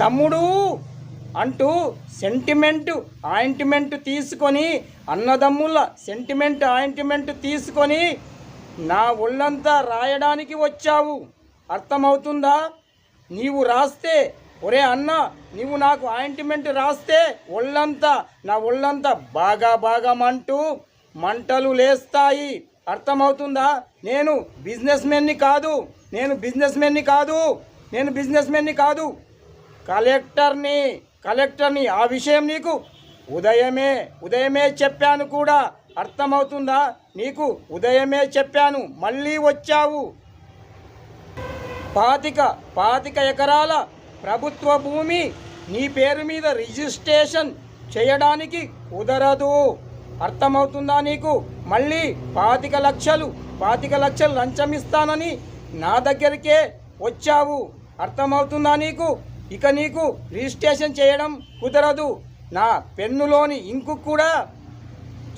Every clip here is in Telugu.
తమ్ముడు అంటూ సెంటిమెంట్ ఆయింట్మెంట్ తీసుకొని అన్నదమ్ముల సెంటిమెంట్ ఆయింట్మెంట్ తీసుకొని నా ఒళ్ళంతా రాయడానికి వచ్చావు. అర్థమవుతుందా? నీవు రాస్తే ఒరే అన్న నీవు నాకు ఆయింట్మెంట్ రాస్తే ఒళ్ళంతా నా ఒళ్ళంతా బాగా బాగా మంటూ మంటలు లేస్తాయి. అర్థమవుతుందా? నేను బిజినెస్ మెన్ని కాదు. నేను బిజినెస్ మెన్ని కాదు. నేను బిజినెస్ మెన్ని కాదు. కలెక్టర్ని కలెక్టర్ని ఆ విషయం నీకు ఉదయమే ఉదయమే చెప్పాను కూడా అర్థమవుతుందా? నీకు ఉదయమే చెప్పాను మళ్ళీ వచ్చావు. పాతిక పాతిక ఎకరాల ప్రభుత్వ భూమి నీ పేరు మీద రిజిస్ట్రేషన్ చేయడానికి కుదరదు. అర్థమవుతుందా నీకు? మళ్ళీ పాతిక లక్షలు పాతిక లక్షలు లంచం ఇస్తానని నా దగ్గరికే వచ్చావు. అర్థమవుతుందా నీకు? ఇక నీకు రిజిస్ట్రేషన్ చేయడం కుదరదు. నా పెన్నులోని ఇంకు కూడా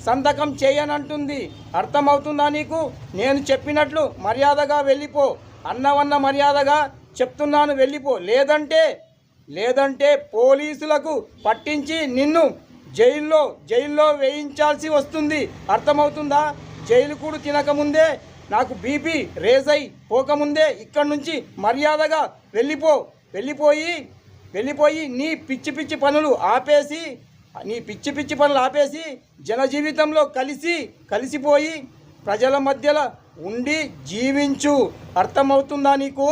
సంతకం చేయనంటుంది. అర్థమవుతుందా నీకు? నేను చెప్పినట్లు మర్యాదగా వెళ్ళిపో. అన్నవన్న మర్యాదగా చెప్తున్నాను వెళ్ళిపో. లేదంటే లేదంటే పోలీసులకు పట్టించి నిన్ను జైల్లో జైల్లో వేయించాల్సి వస్తుంది. అర్థమవుతుందా? జైలు కూడా తినకముందే నాకు బీపీ రేజ్ అయి పోకముందే ఇక్కడి నుంచి మర్యాదగా వెళ్ళిపో. వెళ్ళిపోయి వెళ్ళిపోయి నీ పిచ్చి పిచ్చి పనులు ఆపేసి నీ పిచ్చి పిచ్చి పనులు ఆపేసి జనజీవితంలో కలిసి కలిసిపోయి ప్రజల మధ్యలో ఉండి జీవించు. అర్థమవుతుందా నీకు?